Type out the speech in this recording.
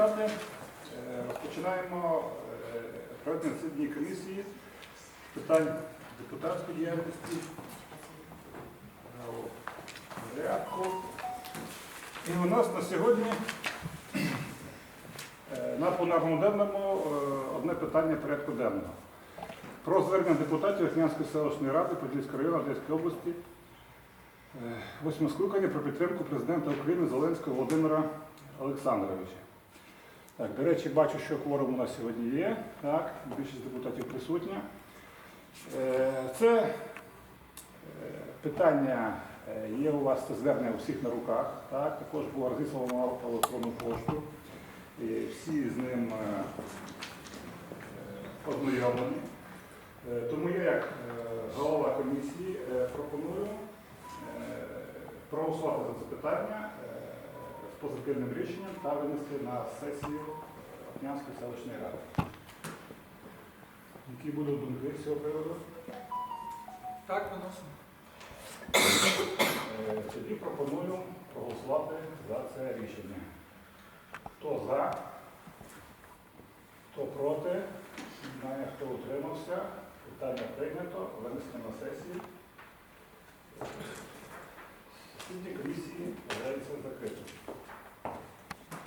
депутати. Е, Розпочинаємо е, проведення засідання комісії з питань депутатської діяльності. І у нас на сьогодні е, на пленарному денному е, одне питання порядку денного. Про звернення депутатів Вікнянської селищної ради Подільського району Одеської області е, восьмого скликання про підтримку президента України Зеленського Володимира Олександровича. Так, до речі, бачу, що кворум у нас сьогодні є. Так, більшість депутатів присутня. Е, Це е, питання е, є у вас це звернення у всіх на руках. Так, також було розіслано по електронну пошту. І всі з ним ознайомлені. Тому я, як голова комісії, пропоную проголосувати за це питання позитивним рішенням та винести на сесію Опнянської селищної ради. Які будуть думки з цього приводу? Так, виносимо. Е, тоді пропоную проголосувати за це рішення. Хто за, хто проти, знає, хто утримався. Питання прийнято, винесено на сесії. Сусідні комісії.